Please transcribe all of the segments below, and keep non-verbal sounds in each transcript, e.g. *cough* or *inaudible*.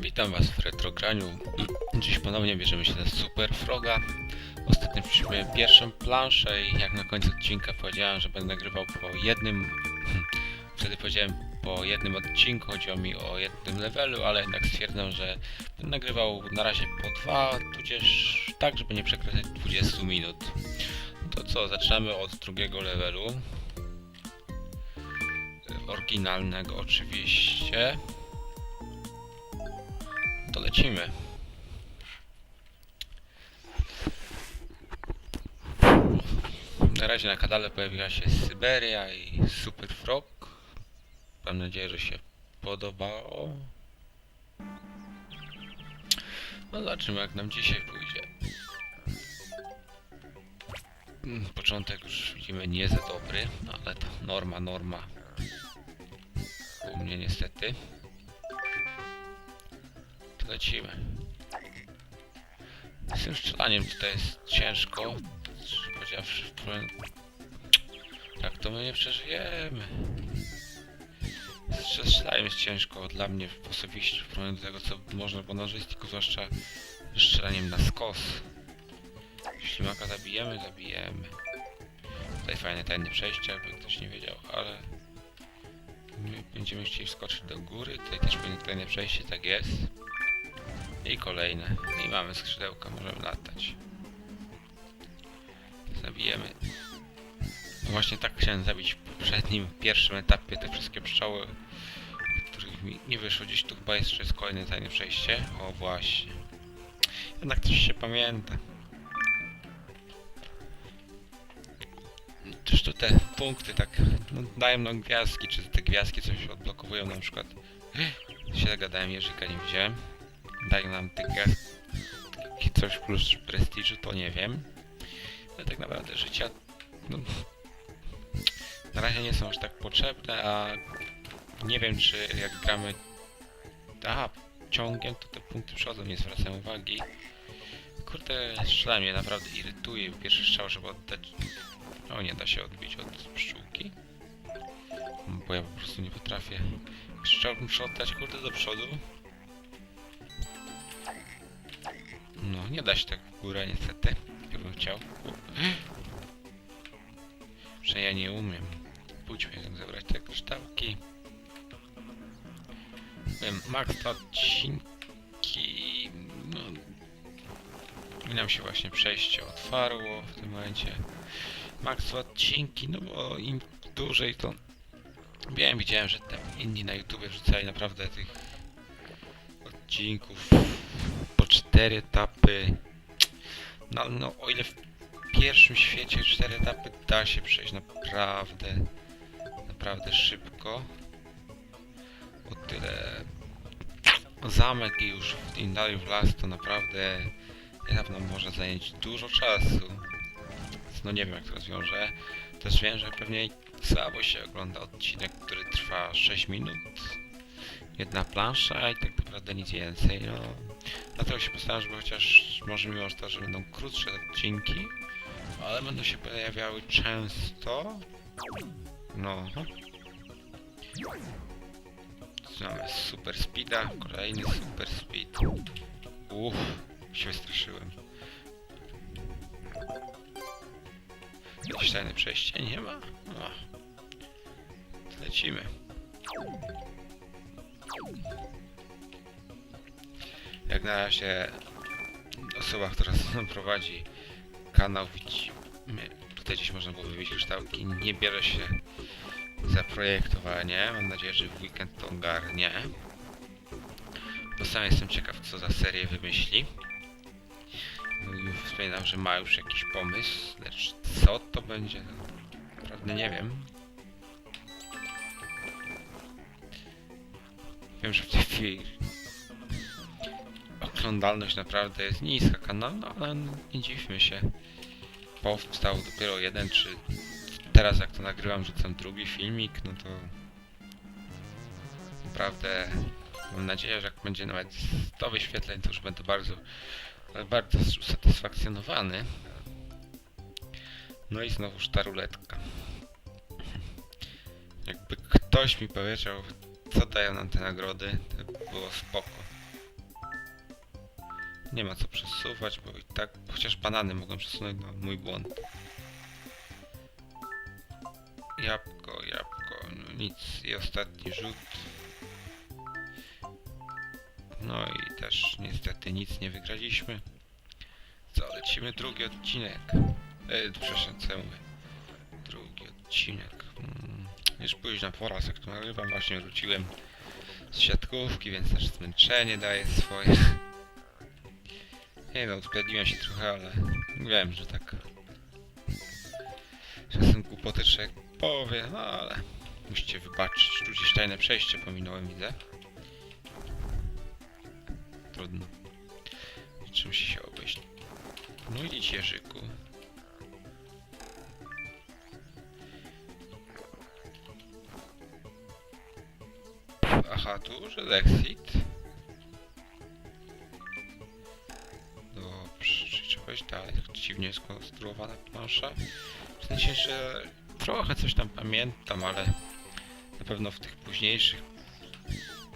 Witam Was w retrograniu. *clears throat* Dziś ponownie bierzemy się za Super Froga. Ostatnio przyszliśmy pierwszą planszę i jak na końcu odcinka powiedziałem, że będę nagrywał po jednym... *clears throat* Wtedy powiedziałem po jednym odcinku, chodziło mi o jednym levelu, ale jednak stwierdzam, że będę nagrywał na razie po dwa, tudzież tak, żeby nie przekroczyć 20 minut. To co, zaczynamy od drugiego levelu. Oryginalnego oczywiście. Lecimy. Na razie na kanale pojawiła się Syberia i Super Frog. Mam nadzieję, że się podobało. No zobaczymy jak nam dzisiaj pójdzie. Mm, Początek już widzimy nie za dobry, ale to norma, norma. U mnie niestety. Lecimy. Z tym strzelaniem tutaj jest ciężko. W porównaniu- tak to my nie przeżyjemy. Z strzelaniem jest ciężko dla mnie osobiście w porównaniu do tego, co można było nażyć, tylko zwłaszcza strzelaniem na skos. Ślimaka zabijemy, zabijemy. Tutaj fajne tajne przejście, jakby ktoś nie wiedział, ale my będziemy chcieli wskoczyć do góry. Tutaj też będzie tajne przejście, tak jest. I kolejne. I mamy skrzydełka, możemy latać. Zabijemy. No właśnie tak chciałem zabić w poprzednim, pierwszym etapie te wszystkie pszczoły, których mi nie wyszło. Gdzieś tu chyba jeszcze jest kolejne tajne przejście. O właśnie. Jednak coś się pamięta. Czyż to te punkty tak no, dają nam gwiazdki, czy te gwiazdki coś odblokowują na przykład. Się gadałem, Jerzyka nie widziałem dają nam tych gwiazdki coś plus prestiżu, to nie wiem. Ale tak naprawdę życia no, na razie nie są aż tak potrzebne, a nie wiem czy jak gramy aha, ciągiem, to te punkty przodu nie zwracają uwagi. Kurde, strzela mnie naprawdę irytuje. Pierwszy strzał, żeby oddać... O, nie da się odbić od pszczółki. Bo ja po prostu nie potrafię. Strzał muszę oddać, kurde, do przodu. No, nie da się tak w górę niestety. Jak bym chciał. Że ja nie umiem. Pójdźmy jednak zebrać te kryształki. Wiem, max odcinki. No. I nam się właśnie przejście otwarło w tym momencie. Max odcinki, no bo im dłużej to... Wiem, widziałem, że tam inni na YouTube wrzucali naprawdę tych odcinków cztery etapy. No, no o ile w pierwszym świecie cztery etapy da się przejść naprawdę, naprawdę szybko. O tyle zamek i już w- im dalej w las to naprawdę etap nam może zająć dużo czasu. No nie wiem jak to rozwiążę. Też wiem, że pewnie słabo się ogląda odcinek, który trwa 6 minut. Jedna plansza i tak naprawdę nic więcej. No, dlatego się postaram, żeby chociaż może mimo to, że będą krótsze odcinki, ale będą się pojawiały często. No. Mamy super speeda, kolejny super speed. Uff, się wystraszyłem. Jakieś tajne przejście nie ma? No. Lecimy. Jak na razie osoba, która prowadzi kanał, widzimy, tutaj gdzieś można było wybić kształtki, nie bierze się za projektowanie. Mam nadzieję, że w weekend to ogarnie. Bo sam jestem ciekaw, co za serię wymyśli. Mówił, Wspominam, że ma już jakiś pomysł, lecz co to będzie, naprawdę nie wiem. Wiem, że w tej chwili oglądalność naprawdę jest niska kanału, no ale no, nie dziwmy się. Powstał dopiero jeden, czy teraz jak to nagrywam, rzucam drugi filmik, no to naprawdę mam nadzieję, że jak będzie nawet 100 wyświetleń, to już będę bardzo, bardzo usatysfakcjonowany. No i znowuż ta ruletka. Jakby ktoś mi powiedział, co dają nam te nagrody, to by było spoko. Nie ma co przesuwać, bo i tak, chociaż banany mogą przesunąć, no mój błąd. Jabłko, jabłko, no nic. I ostatni rzut. No i też niestety nic nie wygraliśmy. Co, lecimy drugi odcinek. E, przepraszam, co ja mówię? Drugi odcinek. Mm, już późna pora, jak to nagrywam, właśnie wróciłem z siatkówki, więc też zmęczenie daje swoje. Nie no, usprawiedliwiam się trochę, ale wiem, że tak czasem głupoty człowiek powie, no ale musicie wybaczyć. Tu gdzieś tajne przejście pominąłem, widzę. Trudno. Czym się obejść? No idź Jerzyku. Aha, tu, że exit. Dobrze, trzeba iść dalej. Tak dziwnie skonstruowana plansza. W sensie, że trochę coś tam pamiętam, ale na pewno w tych późniejszych,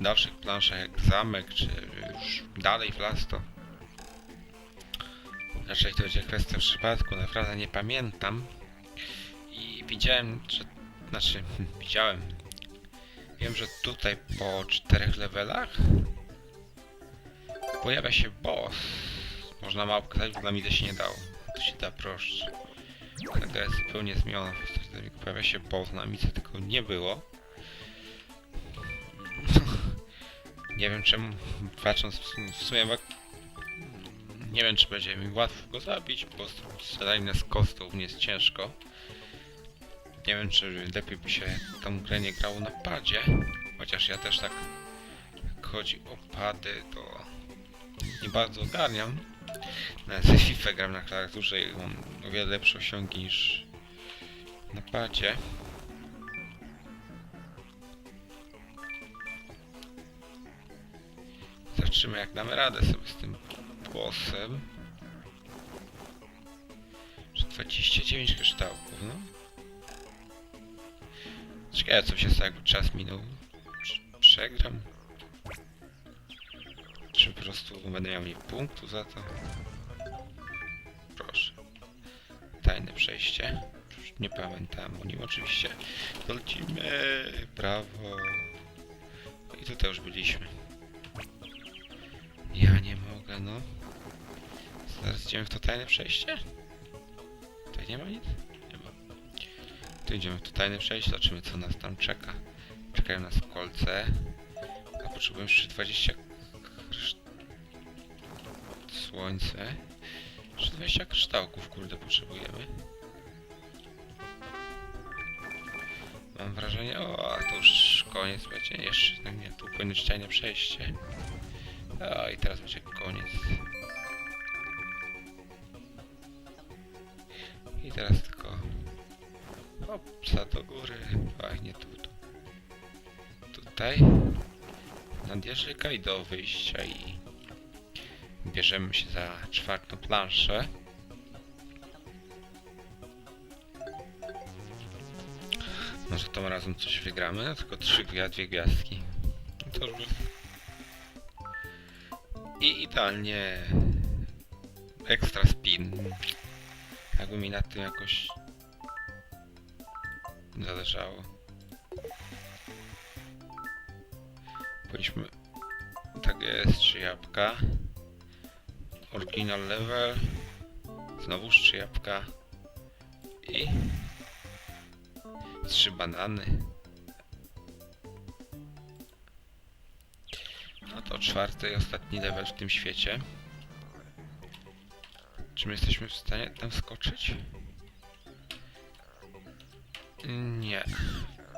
dalszych planszach jak zamek, czy już dalej w las, to raczej to będzie kwestia przypadku, naprawdę nie pamiętam. I widziałem, że, znaczy, *laughs* widziałem, wiem, że tutaj po czterech levelach pojawia się boss. Można ma obkazać, bo dla się nie dało. To się da proszę. Tego jest zupełnie zmieniona. Tylko Pojawia się boss, na mice tego nie było. *laughs* nie wiem czemu, patrząc w sum- w sumie nie wiem czy będzie mi łatwo go zabić, bo strzelanie z kostów nie jest ciężko. Nie wiem czy lepiej by się tą grę nie grało na padzie, chociaż ja też tak jak chodzi o pady to nie bardzo ogarniam. Nawet ze FIFA gram na klawiaturze i mam o wiele lepsze osiągi niż na padzie. Zobaczymy jak damy radę sobie z tym bossem. Że 29 kryształków, no. Ciekawe co się stało, jakby czas minął. Przegram? Czy po prostu będę miał mniej punktu za to? Proszę. Tajne przejście. Nie pamiętam o nim oczywiście. Lecimy. Prawo. I tutaj już byliśmy. Ja nie mogę, no. Zaraz idziemy w to tajne przejście? Tutaj nie ma nic? Nie ma. Tu idziemy w to tajne przejście, zobaczymy co nas tam czeka. Czekają nas kolce. A potrzebujemy jeszcze 20 krysz... Słońce. Jeszcze 20 kryształków, kurde, potrzebujemy. Mam wrażenie, o, to już koniec będzie. Jeszcze, no nie, tu powinno tajne przejście. A i teraz będzie koniec. I teraz tylko... Hopsa do góry. Ach, nie tu, tu. Tutaj. Nad Jerzyka i do wyjścia i... Bierzemy się za czwartą planszę. Może tym razem coś wygramy, no tylko trzy dwie gwiazdki. No To już... I idealnie... Ekstra spin. Jakby mi na tym jakoś... Zależało. Powinniśmy... Tak jest, trzy jabłka. Original level. Znowuż trzy jabłka. I... Trzy banany. No to czwarty i ostatni level w tym świecie. Czy my jesteśmy w stanie tam skoczyć? Nie.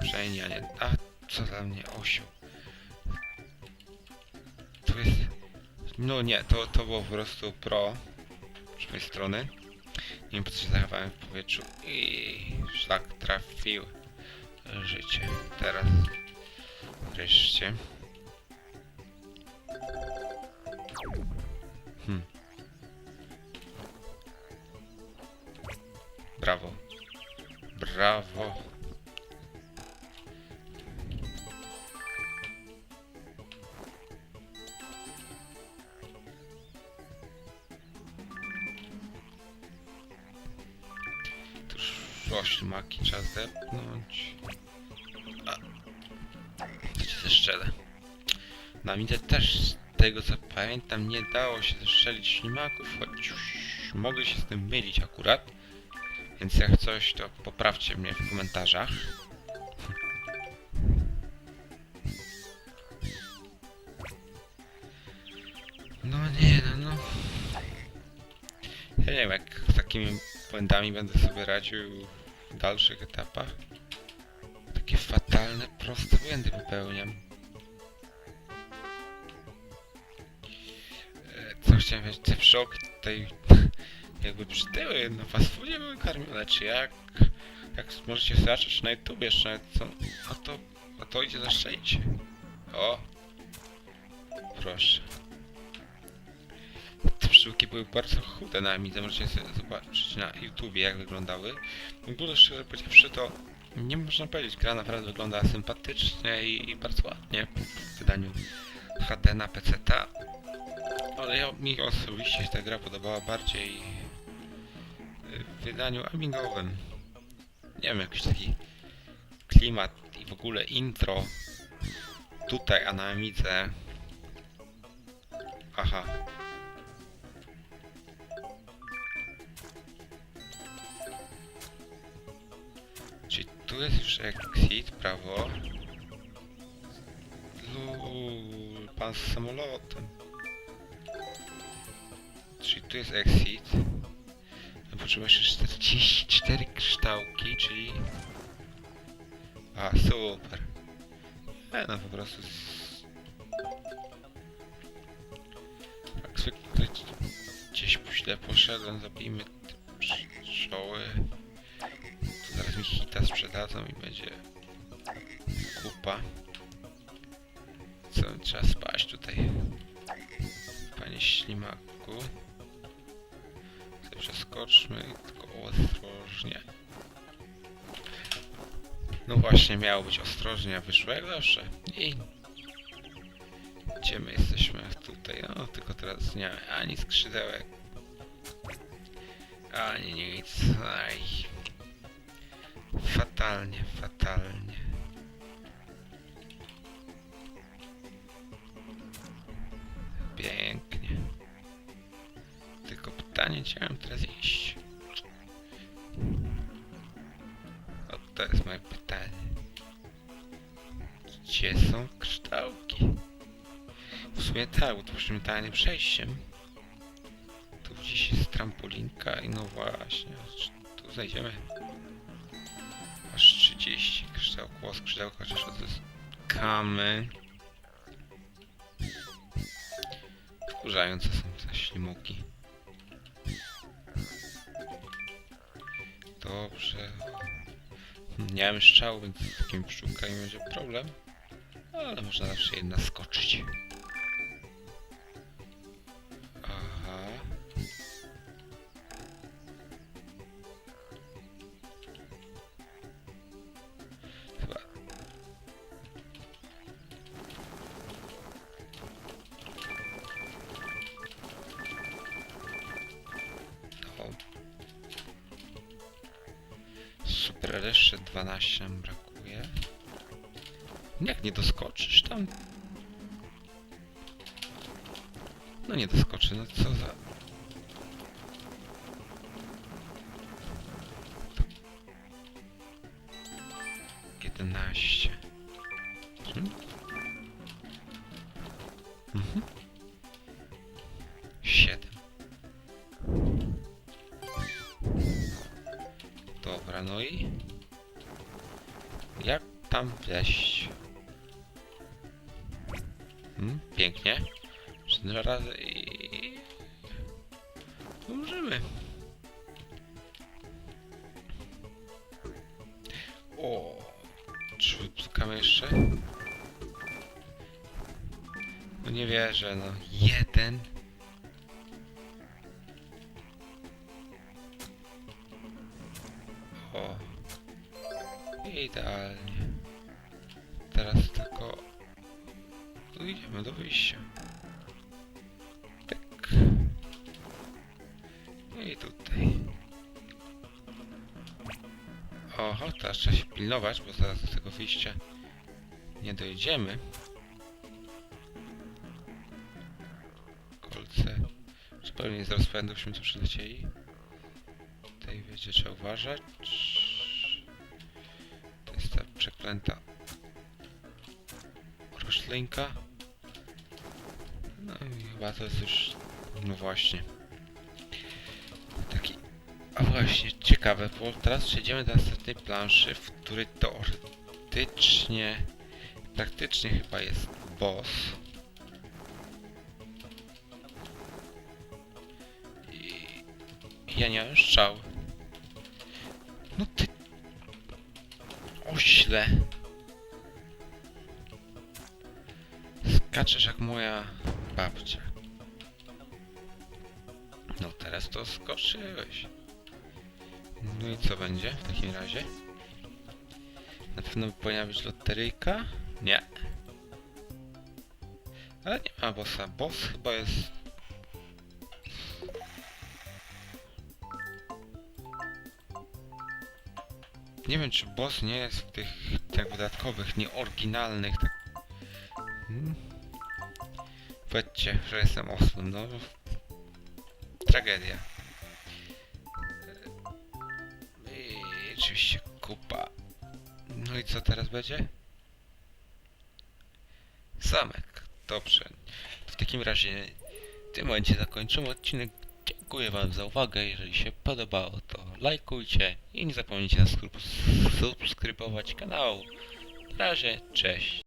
Przynajmniej nie. A, co dla mnie osioł? No nie, to, to było po prostu pro z mojej strony. Nie wiem po co się zachowałem w powietrzu i szlak trafił życie. Teraz wreszcie. Hmm. Brawo. Brawo. Szło ślimaki, trzeba zepnąć. A. Cię zeszczelę. Na Midę też, z tego co pamiętam, nie dało się zestrzelić ślimaków, choć mogę się z tym mylić akurat. Więc jak coś, to poprawcie mnie w komentarzach. No nie, no no. Ja nie wiem, jak z takimi błędami będę sobie radził dalszych etapach. Takie fatalne, proste błędy popełniam. E, Co chciałem powiedzieć, te wszoki tutaj *laughs* jakby przytyły na fast foodzie były karmione, czy jak? Jak możecie zobaczyć na YouTubie jeszcze nawet co... A to... A to idzie zastrzelić. O! Proszę. Pszczółki były bardzo chude na mi, możecie sobie zobaczyć na YouTubie jak wyglądały. W ogóle szczerze powiedziawszy to nie można powiedzieć, gra naprawdę wygląda sympatycznie i, i bardzo ładnie w wydaniu HD na PC. -ta. Ale ja, mi osobiście się ta gra podobała bardziej y, w wydaniu amigowym. Nie wiem, jakiś taki klimat i w ogóle intro tutaj, a na Amidze. Aha. Tu jest już exit, prawo. Lul, pan z samolotem. Czyli tu jest exit. No potrzeba jeszcze 44 kryształki, czyli... A, super. E, no po prostu... z- Jak zwykle gdzieś źle poszedłem, zabijmy te pszczoły. Hita sprzedadzą i będzie kupa. Co, trzeba spać tutaj. Panie ślimaku. Przeskoczmy, tylko ostrożnie. No właśnie, miało być ostrożnie, a wyszło jak zawsze. I... Gdzie my jesteśmy? Tutaj, no tylko teraz nie mamy ani skrzydełek. Ani nic. Aj. Fatalnie, fatalnie. Pięknie. Tylko pytanie, gdzie mam teraz iść? O, to jest moje pytanie. Gdzie są kształki? W sumie tak, musimy tajnym przejściem. Tu gdzieś jest trampolinka i no właśnie, tu znajdziemy kształków, o skrzydełka, chociaż to jest kamy. Wkurzające są te ślimuki. Dobrze. Nie mam strzału, więc z takim pszczółkami będzie problem. Ale można zawsze jedna skoczyć. Ale jeszcze 12 nam brakuje. Jak nie doskoczysz tam? No nie doskoczy, no co za... Hmm? Mhm. Siedem. Dobra, no i... Tam wleść? Hmm? Pięknie. dwa razy i... Umrzymy. O, czy wypukamy jeszcze? No nie wierzę, no. Jeden. O. Idealnie. Idziemy do wyjścia. Tak. I tutaj. Oho, teraz trzeba się pilnować, bo zaraz do tego wyjścia nie dojedziemy. Kolce. Zupełnie z rozpędu byśmy tu przylecieli. Tutaj wiecie, trzeba uważać. To jest ta przeklęta roślinka. No i chyba to jest już... No właśnie. Taki... A właśnie, ciekawe, bo teraz przejdziemy do następnej planszy, w której teoretycznie... Praktycznie chyba jest boss. I... Ja nie mam strzał. No ty... Ośle. Skaczesz jak moja babcia. No teraz to skoczyłeś. No i co będzie w takim razie? Na pewno powinna być loteryjka? Nie. Ale nie ma bossa. Boss chyba jest... Nie wiem, czy boss nie jest w tych tak dodatkowych, nieoryginalnych, tak... Hmm? Powiedzcie, że jestem osłem, no... Tragedia. I oczywiście kupa. No i co teraz będzie? Zamek. Dobrze. W takim razie w tym momencie zakończymy odcinek. Dziękuję Wam za uwagę. Jeżeli się podobało, to lajkujcie i nie zapomnijcie nas subskrybować kanału. Na razie, cześć.